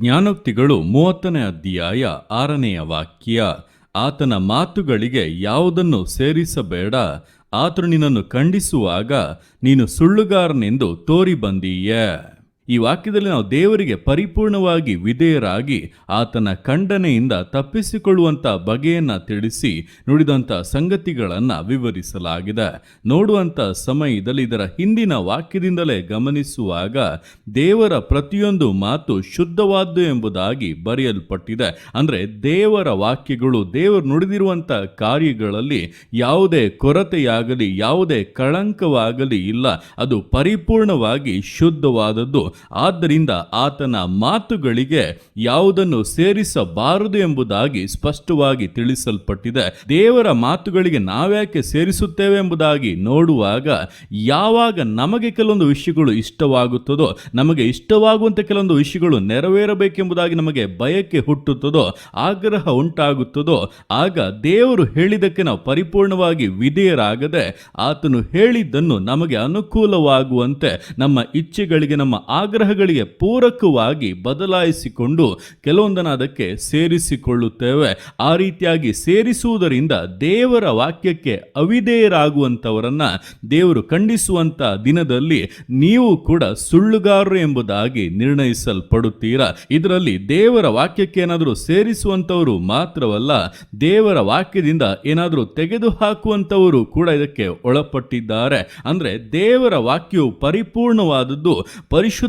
ಜ್ಞಾನೋಕ್ತಿಗಳು ಮೂವತ್ತನೇ ಅಧ್ಯಾಯ ಆರನೆಯ ವಾಕ್ಯ, ಆತನ ಮಾತುಗಳಿಗೆ ಯಾವುದನ್ನು ಸೇರಿಸಬೇಡ, ಆತನು ನಿನ್ನನ್ನು ಖಂಡಿಸುವಾಗ ನೀನು ಸುಳ್ಳುಗಾರನೆಂದು ತೋರಿ ಬಂದೀಯೆ ಈ ವಾಕ್ಯದಲ್ಲಿ ನಾವು ದೇವರಿಗೆ ಪರಿಪೂರ್ಣವಾಗಿ ವಿಧೇಯರಾಗಿ ಆತನ ಖಂಡನೆಯಿಂದ ತಪ್ಪಿಸಿಕೊಳ್ಳುವಂಥ ಬಗೆಯನ್ನು ತಿಳಿಸಿ ನುಡಿದಂಥ ಸಂಗತಿಗಳನ್ನು ವಿವರಿಸಲಾಗಿದೆ. ನೋಡುವಂಥ ಸಮಯದಲ್ಲಿ ಇದರ ಹಿಂದಿನ ವಾಕ್ಯದಿಂದಲೇ ಗಮನಿಸುವಾಗ ದೇವರ ಪ್ರತಿಯೊಂದು ಮಾತು ಶುದ್ಧವಾದ್ದು ಎಂಬುದಾಗಿ ಬರೆಯಲ್ಪಟ್ಟಿದೆ. ಅಂದರೆ ದೇವರ ವಾಕ್ಯಗಳು, ದೇವರು ನುಡಿದಿರುವಂಥ ಕಾರ್ಯಗಳಲ್ಲಿ ಯಾವುದೇ ಕೊರತೆಯಾಗಲಿ, ಯಾವುದೇ ಕಳಂಕವಾಗಲಿ ಇಲ್ಲ. ಅದು ಪರಿಪೂರ್ಣವಾಗಿ ಶುದ್ಧವಾದದ್ದು. ಆದ್ದರಿಂದ ಆತನ ಮಾತುಗಳಿಗೆ ಯಾವುದನ್ನು ಸೇರಿಸಬಾರದು ಎಂಬುದಾಗಿ ಸ್ಪಷ್ಟವಾಗಿ ತಿಳಿಸಲ್ಪಟ್ಟಿದೆ. ದೇವರ ಮಾತುಗಳಿಗೆ ನಾವ್ಯಾಕೆ ಸೇರಿಸುತ್ತೇವೆ ಎಂಬುದಾಗಿ ನೋಡುವಾಗ ಯಾವಾಗ ನಮಗೆ ಕೆಲವೊಂದು ವಿಷಯಗಳು ಇಷ್ಟವಾಗುತ್ತದೋ, ನಮಗೆ ಇಷ್ಟವಾಗುವಂತೆ ಕೆಲವೊಂದು ವಿಷಯಗಳು ನೆರವೇರಬೇಕೆಂಬುದಾಗಿ ನಮಗೆ ಬಯಕೆ ಹುಟ್ಟುತ್ತದೋ, ಆಗ್ರಹ ಉಂಟಾಗುತ್ತದೋ, ಆಗ ದೇವರು ಹೇಳಿದಕ್ಕೆ ನಾವು ಪರಿಪೂರ್ಣವಾಗಿ ವಿಧೇಯರಾಗದೆ ಆತನು ಹೇಳಿದ್ದನ್ನು ನಮಗೆ ಅನುಕೂಲವಾಗುವಂತೆ ನಮ್ಮ ಇಚ್ಛೆಗಳಿಗೆ, ನಮ್ಮ ಆಗ್ರಹಗಳಿಗೆ ಪೂರಕವಾಗಿ ಬದಲಾಯಿಸಿಕೊಂಡು ಕೆಲವೊಂದನ್ನು ಅದಕ್ಕೆ ಸೇರಿಸಿಕೊಳ್ಳುತ್ತೇವೆ. ಆ ರೀತಿಯಾಗಿ ಸೇರಿಸುವುದರಿಂದ ದೇವರ ವಾಕ್ಯಕ್ಕೆ ಅವಿಧೇಯರಾಗುವಂಥವರನ್ನು ದೇವರು ಖಂಡಿಸುವಂಥ ದಿನದಲ್ಲಿ ನೀವು ಕೂಡ ಸುಳ್ಳುಗಾರರು ಎಂಬುದಾಗಿ ನಿರ್ಣಯಿಸಲ್ಪಡುತ್ತೀರಾ? ಇದರಲ್ಲಿ ದೇವರ ವಾಕ್ಯಕ್ಕೆ ಏನಾದರೂ ಸೇರಿಸುವಂಥವರು ಮಾತ್ರವಲ್ಲ, ದೇವರ ವಾಕ್ಯದಿಂದ ಏನಾದರೂ ತೆಗೆದು ಹಾಕುವಂಥವರು ಕೂಡ ಇದಕ್ಕೆ ಒಳಪಟ್ಟಿದ್ದಾರೆ. ಅಂದ್ರೆ ದೇವರ ವಾಕ್ಯವು ಪರಿಪೂರ್ಣವಾದದ್ದು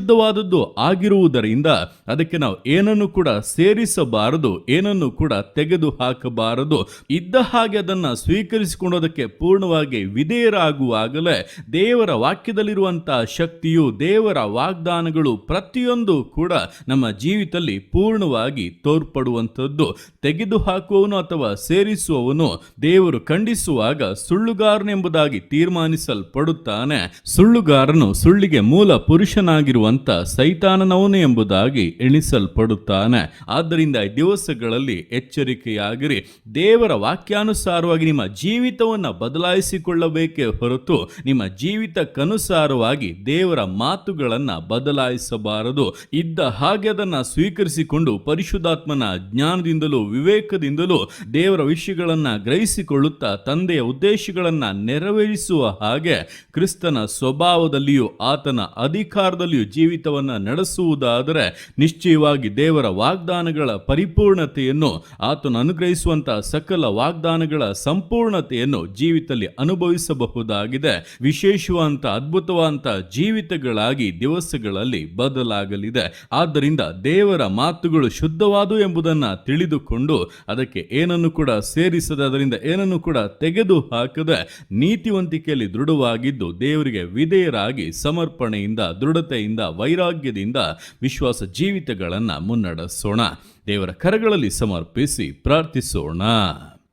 ಪರಿಶುದ್ಧವಾದದ್ದು ಆಗಿರುವುದರಿಂದ ಅದಕ್ಕೆ ನಾವು ಏನನ್ನು ಕೂಡ ಸೇರಿಸಬಾರದು, ಏನನ್ನು ಕೂಡ ತೆಗೆದು ಹಾಕಬಾರದು ಇದ್ದ ಹಾಗೆ ಅದನ್ನು ಸ್ವೀಕರಿಸಿಕೊಂಡೋದಕ್ಕೆ ಪೂರ್ಣವಾಗಿ ವಿಧೇಯರಾಗುವಾಗಲೇ ದೇವರ ವಾಕ್ಯದಲ್ಲಿರುವಂತಹ ಶಕ್ತಿಯು, ದೇವರ ವಾಗ್ದಾನಗಳು ಪ್ರತಿಯೊಂದು ಕೂಡ ನಮ್ಮ ಜೀವಿತದಲ್ಲಿ ಪೂರ್ಣವಾಗಿ ತೋರ್ಪಡುವಂಥದ್ದು. ತೆಗೆದು ಹಾಕುವವನು ಅಥವಾ ಸೇರಿಸುವವನು ದೇವರು ಖಂಡಿಸುವಾಗ ಸುಳ್ಳುಗಾರನೆಂಬುದಾಗಿ ತೀರ್ಮಾನಿಸಲ್ಪಡುತ್ತಾನೆ. ಸುಳ್ಳುಗಾರನು ಸುಳ್ಳಿಗೆ ಮೂಲ ಪುರುಷನಾಗಿರುವಂತ ಸೈತಾನನವನು ಎಂಬುದಾಗಿ ಎಣಿಸಲ್ಪಡುತ್ತಾನೆ. ಆದ್ದರಿಂದ ದಿವಸಗಳಲ್ಲಿ ಎಚ್ಚರಿಕೆಯಾಗಿರಿ. ದೇವರ ವಾಕ್ಯಾನುಸಾರವಾಗಿ ನಿಮ್ಮ ಜೀವಿತವನ್ನು ಬದಲಾಯಿಸಿಕೊಳ್ಳಬೇಕೇ ಹೊರತು ನಿಮ್ಮ ಜೀವಿತಕ್ಕನುಸಾರವಾಗಿ ದೇವರ ಮಾತುಗಳನ್ನು ಬದಲಾಯಿಸಬಾರದು. ಇದ್ದ ಹಾಗೆ ಅದನ್ನು ಸ್ವೀಕರಿಸಿಕೊಂಡು ಪರಿಶುದ್ಧಾತ್ಮನ ಜ್ಞಾನದಿಂದಲೂ ವಿವೇಕದಿಂದಲೂ ದೇವರ ವಿಷಯಗಳನ್ನು ಗ್ರಹಿಸಿಕೊಳ್ಳುತ್ತಾ ತಂದೆಯ ಉದ್ದೇಶಗಳನ್ನು ನೆರವೇರಿಸುವ ಹಾಗೆ ಕ್ರಿಸ್ತನ ಸ್ವಭಾವದಲ್ಲಿಯೂ ಆತನ ಅಧಿಕಾರದಲ್ಲಿಯೂ ಜೀವಿತವನ್ನು ನಡೆಸುವುದಾದರೆ ನಿಶ್ಚಯವಾಗಿ ದೇವರ ವಾಗ್ದಾನಗಳ ಪರಿಪೂರ್ಣತೆಯನ್ನು, ಆತನು ಅನುಗ್ರಹಿಸುವಂತಹ ಸಕಲ ವಾಗ್ದಾನಗಳ ಸಂಪೂರ್ಣತೆಯನ್ನು ಜೀವಿತದಲ್ಲಿ ಅನುಭವಿಸಬಹುದಾಗಿದೆ. ವಿಶೇಷವಾದಂಥ, ಅದ್ಭುತವಾದಂಥ ಜೀವಿತಗಳಾಗಿ ದಿವಸಗಳಲ್ಲಿ ಬದಲಾಗಲಿದೆ. ಆದ್ದರಿಂದ ದೇವರ ಮಾತುಗಳು ಶುದ್ಧವಾದು ಎಂಬುದನ್ನು ತಿಳಿದುಕೊಂಡು ಅದಕ್ಕೆ ಏನನ್ನು ಕೂಡ ಸೇರಿಸದೆ, ಅದರಿಂದ ಏನನ್ನು ಕೂಡ ತೆಗೆದು ಹಾಕದೆ ನೀತಿವಂತಿಕೆಯಲ್ಲಿ ದೃಢವಾಗಿದ್ದು ದೇವರಿಗೆ ವಿಧೇಯರಾಗಿ ಸಮರ್ಪಣೆಯಿಂದ, ದೃಢತೆಯಿಂದ ವೈರಾಗ್ಯದಿಂದ ವಿಶ್ವಾಸ ಜೀವಿತಗಳನ್ನು ಮುನ್ನಡೆಸೋಣ. ದೇವರ ಕರಗಳಲ್ಲಿ ಸಮರ್ಪಿಸಿ ಪ್ರಾರ್ಥಿಸೋಣ.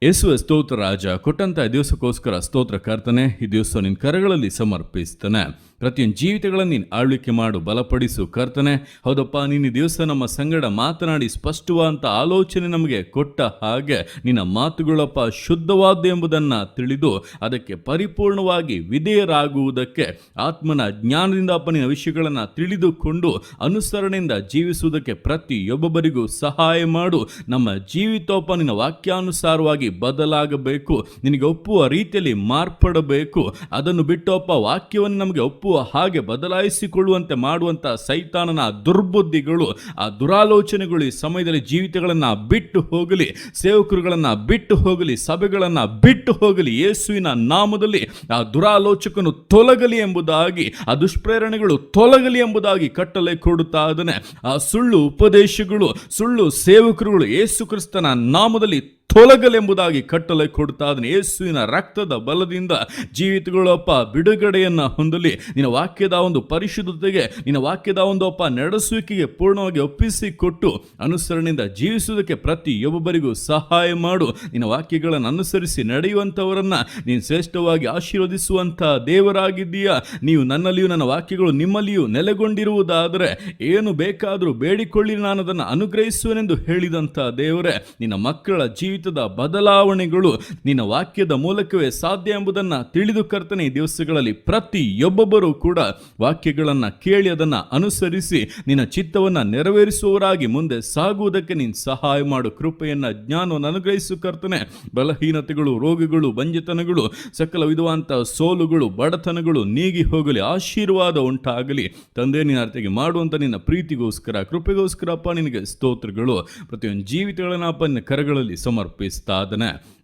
ಯೇಸುವ ಸ್ತೋತ್ರ ರಾಜ ಕೊಟ್ಟಂತಹ ದಿವಸಕ್ಕೋಸ್ಕರ ಸ್ತೋತ್ರ ಕರ್ತನೆ, ಈ ದಿವಸ ನಿನ್ನ ಕರಗಳಲ್ಲಿ ಸಮರ್ಪಿಸ್ತಾನೆ. ಪ್ರತಿಯೊಂದು ಜೀವಿತಗಳನ್ನು ನೀನು ಆಳ್ವಿಕೆ ಮಾಡು, ಬಲಪಡಿಸು ಕರ್ತನೆ. ಹೌದಪ್ಪ, ನೀನು ದಿವಸ ನಮ್ಮ ಸಂಗಡ ಮಾತನಾಡಿ ಸ್ಪಷ್ಟವಾದಂಥ ಆಲೋಚನೆ ನಮಗೆ ಕೊಟ್ಟ ಹಾಗೆ ನಿನ್ನ ಮಾತುಗಳಪ್ಪ ಶುದ್ಧವಾದ ಎಂಬುದನ್ನು ತಿಳಿದು ಅದಕ್ಕೆ ಪರಿಪೂರ್ಣವಾಗಿ ವಿಧೇಯರಾಗುವುದಕ್ಕೆ ಆತ್ಮನ ಜ್ಞಾನದಿಂದ ಅಪ್ಪ ನಿನ್ನ ವಿಷಯಗಳನ್ನು ತಿಳಿದುಕೊಂಡು ಅನುಸರಣೆಯಿಂದ ಜೀವಿಸುವುದಕ್ಕೆ ಪ್ರತಿಯೊಬ್ಬೊಬ್ಬರಿಗೂ ಸಹಾಯ ಮಾಡು. ನಮ್ಮ ಜೀವಿತೋಪ ನಿನ್ನ ವಾಕ್ಯಾನುಸಾರವಾಗಿ ಬದಲಾಗಬೇಕು, ನಿನಗೆ ಒಪ್ಪುವ ರೀತಿಯಲ್ಲಿ ಮಾರ್ಪಡಬೇಕು. ಅದನ್ನು ಬಿಟ್ಟೊಪ್ಪ ವಾಕ್ಯವನ್ನು ನಮಗೆ ಒಪ್ಪುವ ಹಾಗೆ ಬದಲಾಯಿಸಿಕೊಳ್ಳುವಂತೆ ಮಾಡುವಂಥ ಸೈತಾನನ ದುರ್ಬುದ್ಧಿಗಳು, ಆ ದುರಾಲೋಚನೆಗಳು ಈ ಸಮಯದಲ್ಲಿ ಜೀವಿತಗಳನ್ನು ಬಿಟ್ಟು ಹೋಗಲಿ, ಸೇವಕರುಗಳನ್ನು ಬಿಟ್ಟು ಹೋಗಲಿ, ಸಭೆಗಳನ್ನು ಬಿಟ್ಟು ಹೋಗಲಿ, ಯೇಸುವಿನ ನಾಮದಲ್ಲಿ ಆ ದುರಾಲೋಚಕನು ತೊಲಗಲಿ ಎಂಬುದಾಗಿ, ಆ ದುಷ್ಪ್ರೇರಣೆಗಳು ತೊಲಗಲಿ ಎಂಬುದಾಗಿ ಕಟ್ಟಲೆ ಕೊಡುತ್ತಾ ಆ ಸುಳ್ಳು ಉಪದೇಶಗಳು, ಸುಳ್ಳು ಸೇವಕರುಗಳು ಯೇಸು ಕ್ರಿಸ್ತನ ನಾಮದಲ್ಲಿ ತೊಲಗಲೆಂಬುದಾಗಿ ಕಟ್ಟಲೆ ಕೊಡ್ತಾ ಅದನ್ನು ಯೇಸುವಿನ ರಕ್ತದ ಬಲದಿಂದ ಜೀವಿತಗಳಪ್ಪ ಬಿಡುಗಡೆಯನ್ನು ಹೊಂದಲಿ. ನಿನ್ನ ವಾಕ್ಯದ ಒಂದು ಪರಿಶುದ್ಧತೆಗೆ, ನಿನ್ನ ವಾಕ್ಯದ ಒಂದು ಅಪ್ಪ ನಡೆಸುವಿಕೆಗೆ ಪೂರ್ಣವಾಗಿ ಒಪ್ಪಿಸಿಕೊಟ್ಟು ಅನುಸರಣೆಯಿಂದ ಜೀವಿಸುವುದಕ್ಕೆ ಪ್ರತಿಯೊಬ್ಬರಿಗೂ ಸಹಾಯ ಮಾಡು. ನಿನ್ನ ವಾಕ್ಯಗಳನ್ನು ಅನುಸರಿಸಿ ನಡೆಯುವಂಥವರನ್ನು ನೀನು ಶ್ರೇಷ್ಠವಾಗಿ ಆಶೀರ್ವದಿಸುವಂಥ ದೇವರಾಗಿದ್ದೀಯಾ? ನೀವು ನನ್ನಲ್ಲಿಯೂ ನನ್ನ ವಾಕ್ಯಗಳು ನಿಮ್ಮಲ್ಲಿಯೂ ನೆಲೆಗೊಂಡಿರುವುದಾದರೆ ಏನು ಬೇಕಾದರೂ ಬೇಡಿಕೊಳ್ಳಿ ನಾನು ಅದನ್ನು ಅನುಗ್ರಹಿಸುವನೆಂದು ಹೇಳಿದಂಥ ದೇವರೇ, ನಿನ್ನ ಮಕ್ಕಳ ಜೀವಿತ ಜೀವಿತದ ಬದಲಾವಣೆಗಳು ನಿನ್ನ ವಾಕ್ಯದ ಮೂಲಕವೇ ಸಾಧ್ಯ ಎಂಬುದನ್ನು ತಿಳಿದು ಕರ್ತನೆ ದಿವಸಗಳಲ್ಲಿ ಪ್ರತಿಯೊಬ್ಬೊಬ್ಬರೂ ಕೂಡ ವಾಕ್ಯಗಳನ್ನು ಕೇಳಿ ಅದನ್ನು ಅನುಸರಿಸಿ ನಿನ್ನ ಚಿತ್ತವನ್ನು ನೆರವೇರಿಸುವವರಾಗಿ ಮುಂದೆ ಸಾಗುವುದಕ್ಕೆ ನೀನು ಸಹಾಯ ಮಾಡು. ಕೃಪೆಯನ್ನು, ಜ್ಞಾನವನ್ನು ಅನುಗ್ರಹಿಸು ಕರ್ತನೆ. ಬಲಹೀನತೆಗಳು, ರೋಗಗಳು, ಬಂಜತನಗಳು, ಸಕಲ ವಿಧವಾದಂಥ ಸೋಲುಗಳು, ಬಡತನಗಳು ನೀಗಿ ಹೋಗಲಿ, ಆಶೀರ್ವಾದ ಉಂಟಾಗಲಿ. ತಂದೆ, ನಿನ್ನ ಅರ್ಥಗೆ ಮಾಡುವಂಥ ನಿನ್ನ ಪ್ರೀತಿಗೋಸ್ಕರ, ಕೃಪೆಗೋಸ್ಕರ ಅಪ್ಪ ನಿನಗೆ ಸ್ತೋತ್ರಗಳು. ಪ್ರತಿಯೊಂದು ಜೀವಿತಗಳನ್ನ ಅಪ್ಪ ನಿನ್ನ ಕರಗಳಲ್ಲಿ ಸಮರ್ಪಿಸ್ತಾ ಅದನ್ನ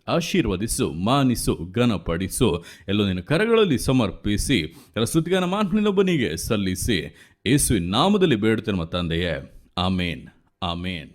ಆಶೀರ್ವದಿಸು, ಮಾನಿಸು, ಘನಪಡಿಸು. ಎಲ್ಲೋ ನಿನ್ನ ಕರಗಳಲ್ಲಿ ಸಮರ್ಪಿಸಿ ಸ್ತುತಿಗಾನ ಮಾತಿನೊಬ್ಬನಿಗೆ ಸಲ್ಲಿಸಿ. ಯೇಸುವಿನ ನಾಮದಲ್ಲಿ ಬೇಡುತ್ತೆ ನಮ್ಮ ತಂದೆಯೇ. ಆಮೇನ್. ಆಮೇನ್.